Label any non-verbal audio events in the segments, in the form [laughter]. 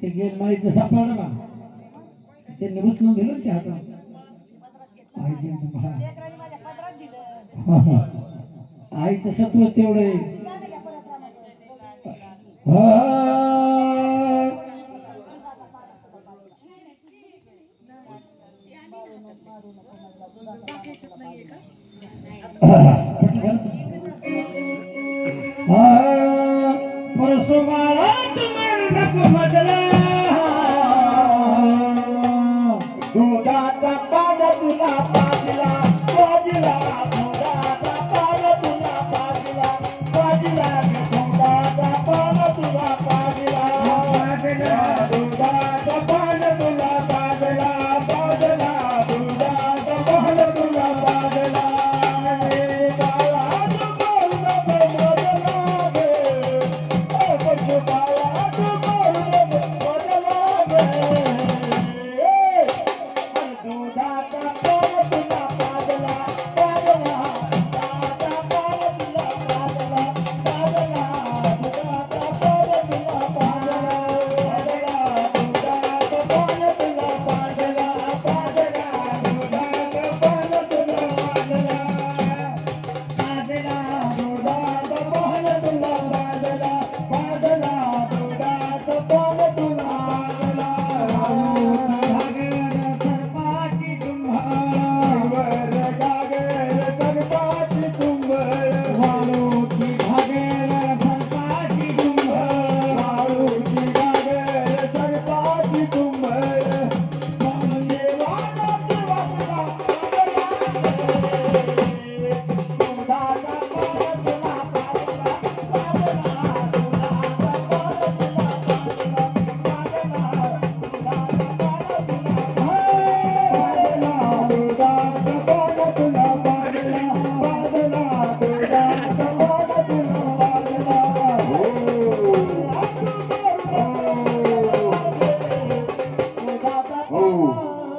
ते गेम माहिती सापडलं ना. ते उचलून दिलं ते [laughs] हातात आईचं सत्व तेवढे [laughs] परसोबाला तुम्हाला रब मदला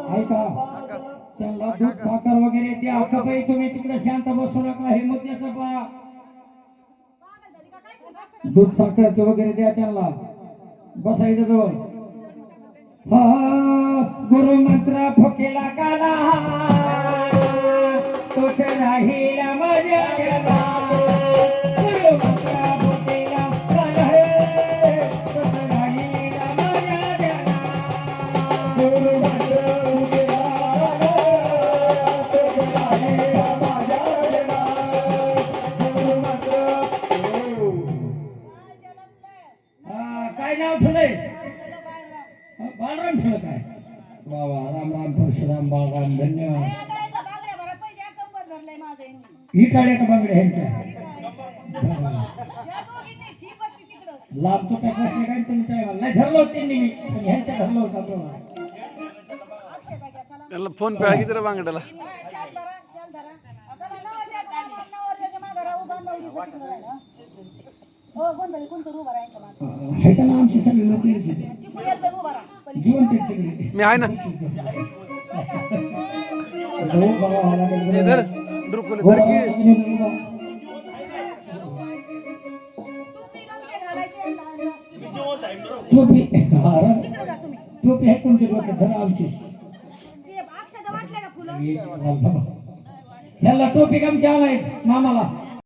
ऐका. त्यांना दूध साखर वगैरे द्या. आता काही तुम्ही तिकडे शांत बसू नका. हे मुद्द्याचं पहा दूध साखर वगैरे द्या त्यांना. बसायचं जवळ. हा. काय नाव ठेवलंय? बाळराम ठेवलं काय? वा वा राम राम परशुराम बाळराम धन्यवाद. ही काढ्या का बांगड्या ह्यांच्या? लाभ तो काय प्रश्न काय तुमच्या नाही धरलं होतं त्यांनी मी. पण ह्यांच्या धरलं होतं आपल्याला त्याला फोन पे आहे जरा बांगड्याला? कोणतरी उभा हे तर ना आमची सगळी लोक सगळे मी आहे ना. ड्रुकुले की. टोपी. टोपी हा, कोणती धरा आमची. ह्याला टोपी आलाय मामाला.